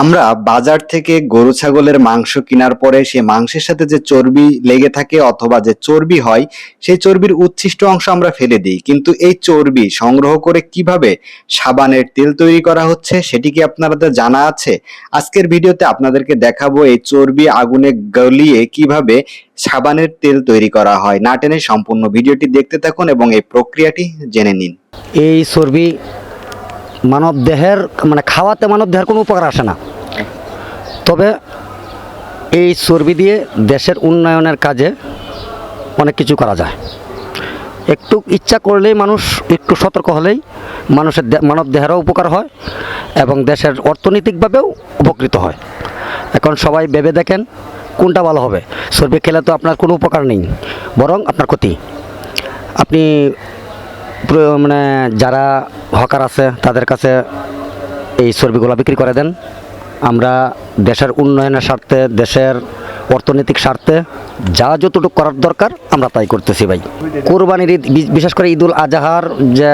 আমরা বাজার থেকে গরু, ছাগলের মাংস কেনার পরে সে মাংসের সাথে যে চর্বি লেগে থাকে অথবা যে চর্বি হয়, সেই চর্বির উচ্ছিষ্ট অংশ আমরা ফেলে দিই। কিন্তু এই চর্বি সংগ্রহ করে কীভাবে সাবানের তেল তৈরি করা হচ্ছে, সেটি কি আপনাদের জানা আছে? আজকের ভিডিওতে আপনাদেরকে দেখাবো এই চর্বি আগুনে গলিয়ে কীভাবে সাবানের তেল তৈরি করা হয়। না টেনে সম্পূর্ণ ভিডিওটি দেখতে থাকুন এবং এই প্রক্রিয়াটি জেনে নিন। এই চর্বি মানব দেহের মানে খাওয়াতে মানব দেহের কোনো উপকার আসে না। তবে এই চর্বি দিয়ে দেশের উন্নয়নের কাজে অনেক কিছু করা যায়। একটু ইচ্ছা করলেই মানুষ একটু সতর্ক হলেই মানুষের মানব দেহেরও উপকার হয় এবং দেশের অর্থনৈতিকভাবেও উপকৃত হয়। এখন সবাই ভেবে দেখেন কোনটা ভালো হবে। চর্বি খেলে তো আপনার কোনো উপকার নেই, বরং আপনার ক্ষতি। আপনি মানে যারা হকার আছে, তাদের কাছে এই চর্বিগুলো বিক্রি করে দেন। আমরা দেশের উন্নয়নের স্বার্থে, দেশের অর্থনৈতিক স্বার্থে যা যতটুকু করার দরকার, আমরা তাই করতেছি ভাই। কোরবানির ঈদ বিশেষ করে ঈদুল আজহার, যে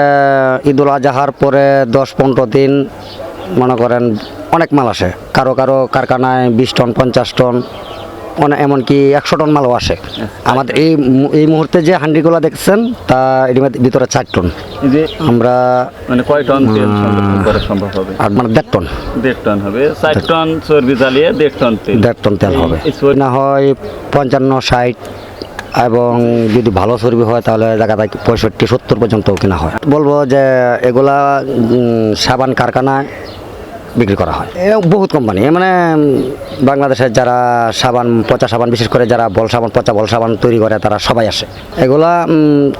ঈদুল আজহার পরে দশ পনেরো দিন, মনে করেন অনেক মাল আসে। কারও কারও কারখানায় বিশ টন, পঞ্চাশ টন এমনকি একশো টন মালও আসে। আমাদের এই এই মুহূর্তে যে হান্ডিগুলো দেখছেন তা এর ভিতরে চার টন। যে আমরা মানে কয় টন তেল করা সম্ভব হবে? আর মানে দেড় টন। দেড় টন হবে। চার টন চর্বি জ্বালিয়ে দেড় টন তেল। দেড় টন তেল হবে। না হয় পঞ্চান্ন ষাট এবং যদি ভালো চর্বি হয় তাহলে দেখা যায় পঁয়ষট্টি সত্তর পর্যন্ত কিনা হয়। বলব যে এগুলা সাবান কারখানায় বিক্রি করা হয়। বহুত কোম্পানি মানে বাংলাদেশের যারা সাবান পচা সাবান বিশেষ করে যারা বল সাবান পচা বল সাবান তৈরি করে তারা সবাই আসে। এগুলা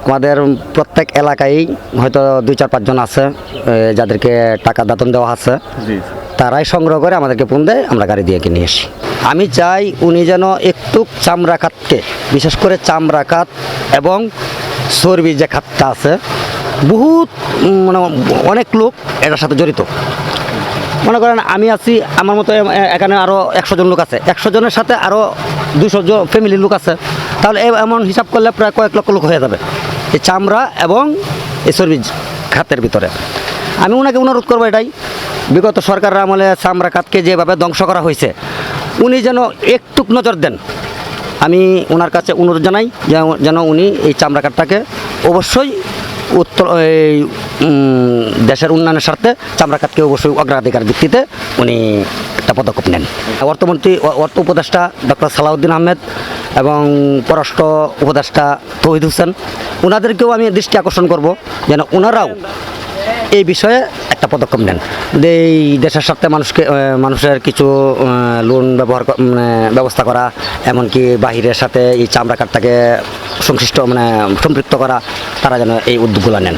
আমাদের প্রত্যেক এলাকায় হয়তো দুই চার পাঁচজন আছে যাদেরকে টাকা দাতন দেওয়া আছে। তারাই সংগ্রহ করে আমাদেরকে ফোন দেয় আমরা গাড়ি দিয়ে কিনে আসি। আমি চাই উনি যেন একটু চামড়া খাতকে বিশেষ করে চামড়া খাত এবং চর্বি যে খাতটা আছে বহুত মানে অনেক লোক এটার সাথে জড়িত। মনে করেন আমি আছি, আমার মতো এখানে আরও একশো জন লোক আছে। একশো জনের সাথে আরও দুশো জন ফ্যামিলির লোক আছে। তাহলে এমন হিসাব করলে প্রায় কয়েক লক্ষ লোক হয়ে যাবে। এই চামড়া এবং এই চর্বি খাতের ভিতরে। আমি ওনাকে অনুরোধ করব এটাই। বিগত সরকারের আমলে চামড়া খাতকে যেভাবে ধ্বংস করা হয়েছে, উনি যেন একটু নজর দেন। আমি ওনার কাছে অনুরোধ জানাই যেন উনি এই চামড়া কাঠটাকে অবশ্যই উত্তর, এই দেশের উন্নয়নের স্বার্থে চামড়া খাতকে অবশ্যই অগ্রাধিকার ভিত্তিতে উনি একটা পদক্ষেপ নেন। অর্থমন্ত্রী অর্থ উপদেষ্টা ডক্টর সালাউদ্দিন আহমেদ এবং পররাষ্ট্র উপদেষ্টা তহিদ হোসেন ওনাদেরকেও আমি দৃষ্টি আকর্ষণ করব যেন ওনারাও এই বিষয়ে একটা পদক্ষেপ নেন। এই দেশের স্বার্থে মানুষকে মানুষের কিছু লোন ব্যবহার মানে ব্যবস্থা করা, এমনকি বাহিরের সাথে এই চামড়া কাঠটাকে সংশ্লিষ্ট মানে সম্পৃক্ত করা, তারা যেন এই উদ্যোগগুলো নেন।